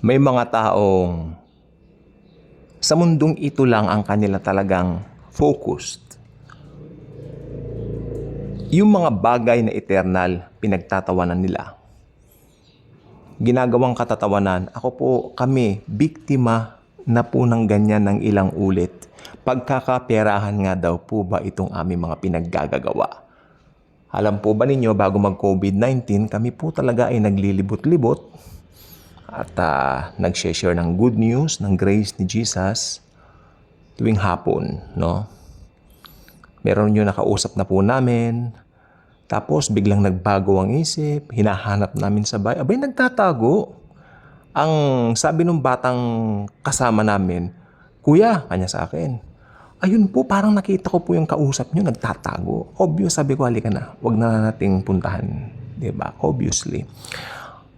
May mga taong sa mundong ito lang ang kanila talagang focused. Yung mga bagay na eternal, pinagtatawanan nila. Ginagawang katatawanan, ako po, kami, biktima na po ng ganyan ng ilang ulit. Pagkakaperahan nga daw po ba itong aming mga pinaggagagawa? Alam po ba ninyo, bago mag-COVID-19, kami po talaga ay naglilibot-libot at uh, nag-share ng good news, ng grace ni Jesus tuwing hapon, no? Meron yung nakausap na po namin, tapos biglang nagbago ang isip, hinahanap namin sa bahay, abay nagtatago. Ang sabi ng batang kasama namin, Kuya, kanya sa akin, ayun po, parang nakita ko po yung kausap nyo, nagtatago. Obvious, sabi ko, halika na, wag na nating puntahan. ba Obviously.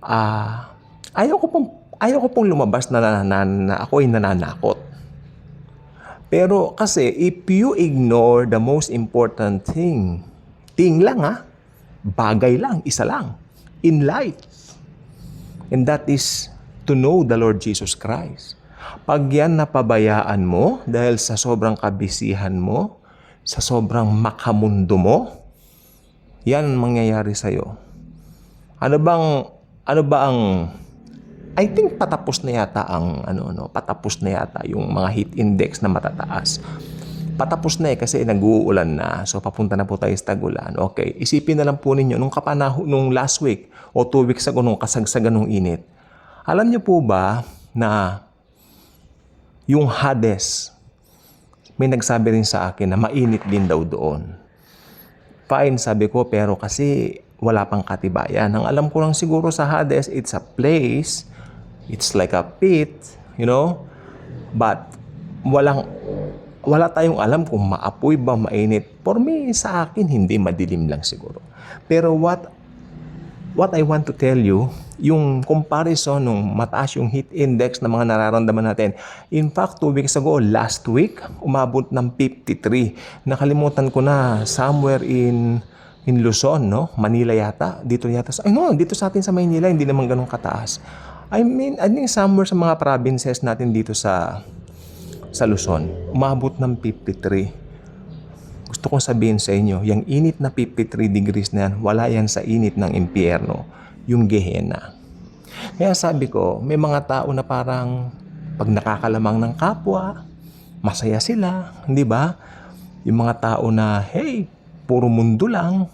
Ah, ayaw ko pong ayaw ko pong lumabas na, na, na, na ako ay nananakot. Pero kasi if you ignore the most important thing, thing lang ha, bagay lang, isa lang, in life. And that is to know the Lord Jesus Christ. Pag yan napabayaan mo dahil sa sobrang kabisihan mo, sa sobrang makamundo mo, yan ang mangyayari sa'yo. Ano bang, ano ba ang I think patapos na yata ang ano no, patapos na yata yung mga heat index na matataas. Patapos na eh kasi nag-uulan na. So papunta na po tayo sa tagulan. Okay, isipin na lang po ninyo nung kapanaho nung last week o two weeks ago nung kasagsagan ng init. Alam niyo po ba na yung Hades may nagsabi rin sa akin na mainit din daw doon. Fine, sabi ko, pero kasi wala pang katibayan. Ang alam ko lang siguro sa Hades, it's a place It's like a pit, you know? But walang wala tayong alam kung maapoy ba, mainit. For me, sa akin, hindi madilim lang siguro. Pero what what I want to tell you, yung comparison nung mataas yung heat index na mga nararamdaman natin. In fact, two weeks ago, last week, umabot ng 53. Nakalimutan ko na, somewhere in in Luzon, no? Manila yata. Dito yata. Sa, ay no, dito sa atin sa Maynila, hindi naman ganun kataas. I mean, I think somewhere sa mga provinces natin dito sa sa Luzon, umabot ng 53. Gusto kong sabihin sa inyo, yung init na 53 degrees na yan, wala yan sa init ng impyerno, yung Gehenna. Kaya sabi ko, may mga tao na parang pag nakakalamang ng kapwa, masaya sila, hindi ba? Yung mga tao na, hey, puro mundo lang.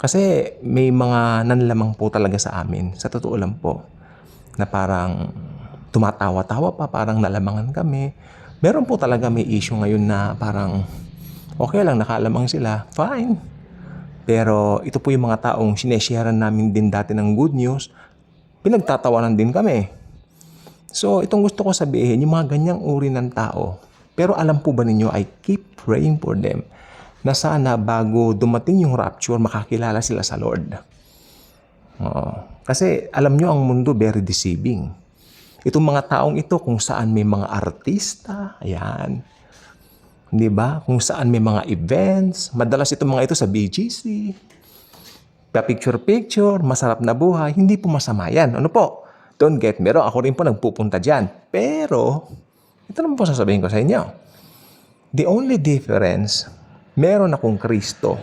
Kasi may mga nanlamang po talaga sa amin. Sa totoo lang po na parang tumatawa-tawa pa, parang nalamangan kami. Meron po talaga may issue ngayon na parang okay lang, nakalamang sila, fine. Pero ito po yung mga taong sinesharean namin din dati ng good news, pinagtatawanan din kami. So, itong gusto ko sabihin, yung mga ganyang uri ng tao, pero alam po ba ninyo, I keep praying for them na sana bago dumating yung rapture, makakilala sila sa Lord. Oo. Kasi alam nyo, ang mundo very deceiving. Itong mga taong ito, kung saan may mga artista, ayan. Di ba? Kung saan may mga events. Madalas itong mga ito sa BGC. Pa-picture-picture, masarap na buhay. Hindi po masama yan. Ano po? Don't get me wrong. Ako rin po nagpupunta dyan. Pero, ito naman po sasabihin ko sa inyo. The only difference, meron akong Kristo.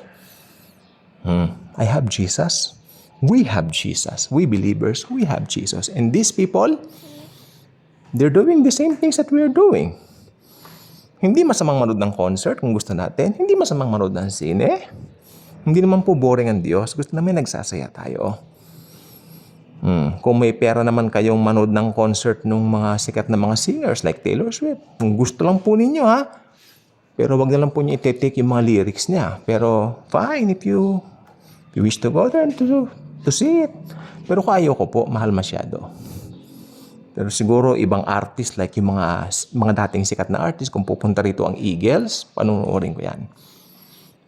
Hmm. I have Jesus. We have Jesus. We believers, we have Jesus. And these people, they're doing the same things that we're doing. Hindi masamang manood ng concert kung gusto natin. Hindi masamang manood ng sine. Hindi naman po boring ang Diyos. Gusto namin nagsasaya tayo. Hmm. Kung may pera naman kayong manood ng concert ng mga sikat na mga singers like Taylor Swift, kung gusto lang po ninyo ha, pero wag na lang po niyo iti-take yung mga lyrics niya. Pero fine if you, if you wish to go there to, to see it. Pero kung ayaw ko po, mahal masyado. Pero siguro ibang artist like yung mga mga dating sikat na artist, kung pupunta rito ang Eagles, panunuorin ko yan.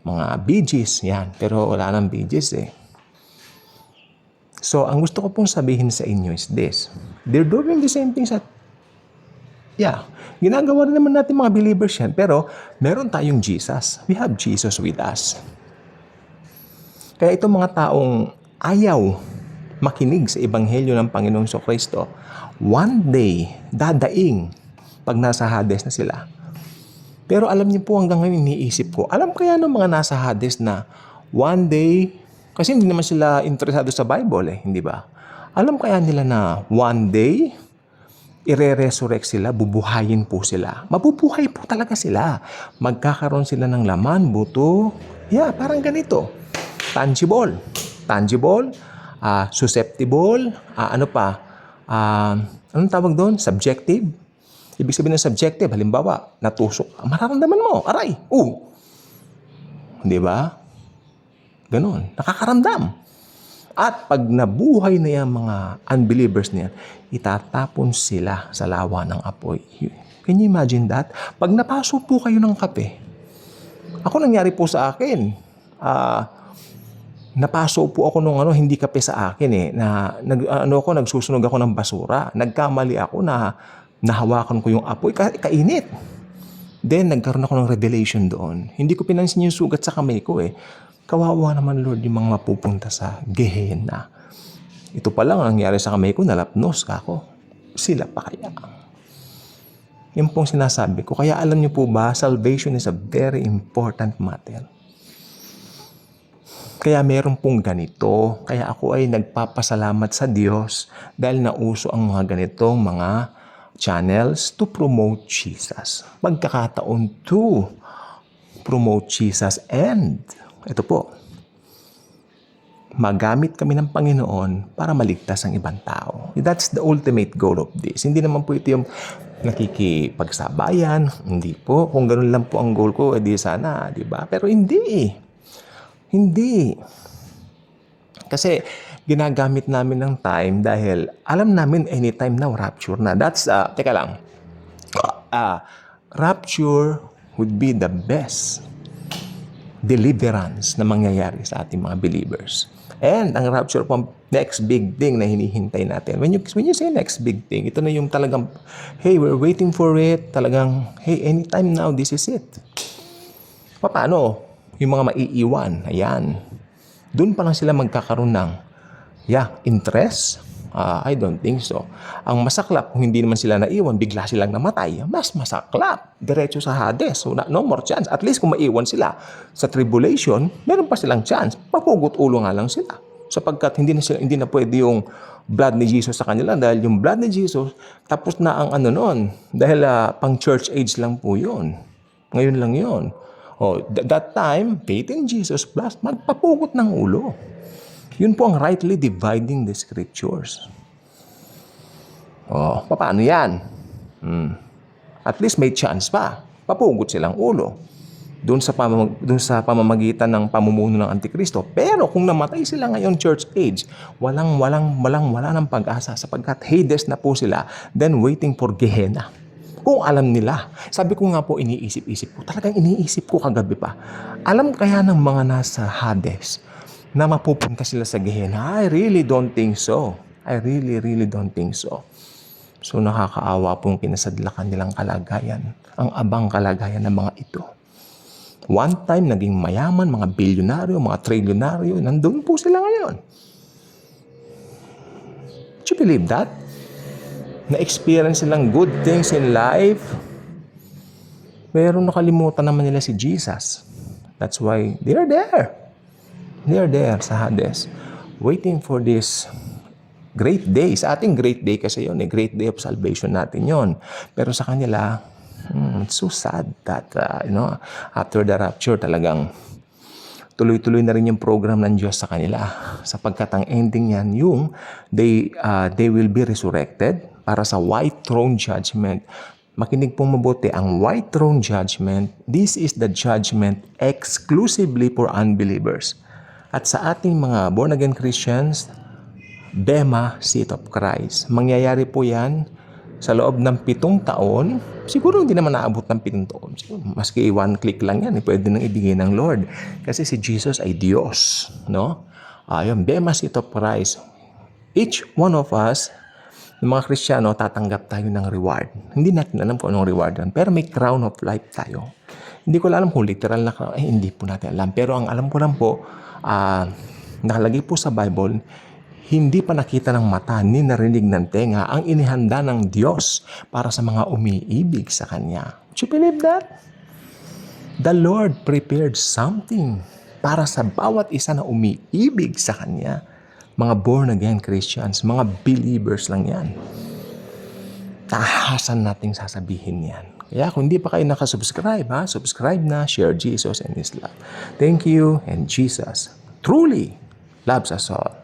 Mga Bee Gees, yan. Pero wala nang Bee Gees eh. So, ang gusto ko pong sabihin sa inyo is this. They're doing the same things at Yeah, ginagawa rin naman natin mga believers yan. Pero meron tayong Jesus. We have Jesus with us. Kaya itong mga taong ayaw makinig sa Ebanghelyo ng Panginoong Kristo, one day, dadaing pag nasa Hades na sila. Pero alam niyo po hanggang ngayon iniisip ko, alam kaya ng mga nasa Hades na one day, kasi hindi naman sila interesado sa Bible eh, hindi ba? Alam kaya nila na one day, ire-resurrect sila, bubuhayin po sila. Mabubuhay po talaga sila. Magkakaroon sila ng laman, buto. Yeah, parang ganito. Tangible. Tangible, ah, susceptible, ah, ano pa, ah, anong tawag doon? Subjective. Ibig sabihin ng subjective, halimbawa, natusok, mararamdaman mo, aray, uh. Di ba? Ganon. Nakakaramdam. At pag nabuhay na yung mga unbelievers niyan, itatapon sila sa lawa ng apoy. Can you imagine that? Pag napaso po kayo ng kape, ako nangyari po sa akin, ah, napaso po ako nung ano, hindi kape sa akin eh, na nag, ano ako, nagsusunog ako ng basura. Nagkamali ako na nahawakan ko yung apoy, ka, kainit. Then, nagkaroon ako ng revelation doon. Hindi ko pinansin yung sugat sa kamay ko eh. Kawawa naman Lord yung mga mapupunta sa Gehenna. Ito pa lang ang nangyari sa kamay ko, nalapnos ka ako. Sila pa kaya? Yan pong sinasabi ko. Kaya alam niyo po ba, salvation is a very important matter. Kaya meron pong ganito. Kaya ako ay nagpapasalamat sa Diyos dahil nauso ang mga ganitong mga channels to promote Jesus. Pagkakataon to promote Jesus and ito po, magamit kami ng Panginoon para maligtas ang ibang tao. That's the ultimate goal of this. Hindi naman po ito yung nakikipagsabayan. Hindi po. Kung ganun lang po ang goal ko, edi sana, di ba? Pero hindi. Hindi. Kasi ginagamit namin ng time dahil alam namin anytime now rapture na. That's, uh, teka lang. Uh, rapture would be the best deliverance na mangyayari sa ating mga believers. And ang rapture po next big thing na hinihintay natin. When you, when you say next big thing, ito na yung talagang, hey, we're waiting for it. Talagang, hey, anytime now, this is it. Paano? Yung mga maiiwan, ayan. Doon pa lang sila magkakaroon ng, yeah, interest. Ah, I don't think so. Ang masaklap, kung hindi naman sila naiwan, bigla silang namatay, mas masaklap. Diretso sa Hades. So, no more chance. At least kung maiwan sila sa tribulation, meron pa silang chance. Papugot ulo nga lang sila. Sapagkat hindi na, sila, hindi na pwede yung blood ni Jesus sa kanila dahil yung blood ni Jesus, tapos na ang ano nun. Dahil ah, pang church age lang po yun. Ngayon lang yun. Oh, th- that time, faith in Jesus plus magpapugot ng ulo. Yun po ang rightly dividing the scriptures. Oh, paano yan? Hmm. At least may chance pa. Papugot silang ulo. Doon sa, pamamag, doon sa pamamagitan ng pamumuno ng Antikristo. Pero kung namatay sila ngayon church age, walang, walang, walang, wala ng pag-asa sapagkat Hades na po sila, then waiting for Gehenna. Kung alam nila. Sabi ko nga po, iniisip-isip ko. Talagang iniisip ko kagabi pa. Alam kaya ng mga nasa Hades na mapupunta sila sa Gehenna? I really don't think so. I really, really don't think so. So nakakaawa pong kinasadlakan nilang kalagayan, ang abang kalagayan ng mga ito. One time, naging mayaman, mga bilyonaryo, mga trilyonaryo, nandun po sila ngayon. Do you believe that? Na-experience silang good things in life, pero nakalimutan naman nila si Jesus. That's why they are there. They are there sa Hades, waiting for this great day. Sa ating great day kasi yun, eh, great day of salvation natin yon. Pero sa kanila, hmm, it's so sad that, uh, you know, after the rapture talagang tuloy-tuloy na rin yung program ng Diyos sa kanila. Sapagkat ang ending yan, yung they, uh, they will be resurrected para sa white throne judgment. Makinig pong mabuti, ang white throne judgment, this is the judgment exclusively for unbelievers. At sa ating mga born-again Christians, Bema, Seat of Christ. Mangyayari po yan sa loob ng pitong taon. Siguro hindi naman naabot ng pitong taon. Maski one click lang yan, eh, pwede nang ibigay ng Lord. Kasi si Jesus ay Diyos. No? Ayun, Bema, Seat of Christ. Each one of us, ng mga Kristiyano, tatanggap tayo ng reward. Hindi natin alam kung anong reward yan. Pero may crown of life tayo. Hindi ko alam kung literal na crown. Eh, hindi po natin alam. Pero ang alam ko lang po, ah, nakalagay po sa Bible, hindi pa nakita ng mata ni narinig ng tenga ang inihanda ng Diyos para sa mga umiibig sa Kanya. Do you believe that? The Lord prepared something para sa bawat isa na umiibig sa Kanya. Mga born-again Christians, mga believers lang yan. Tahasan nating sasabihin yan. Kaya kung hindi pa kayo nakasubscribe, ha, subscribe na, share Jesus and His love. Thank you, and Jesus truly loves us all.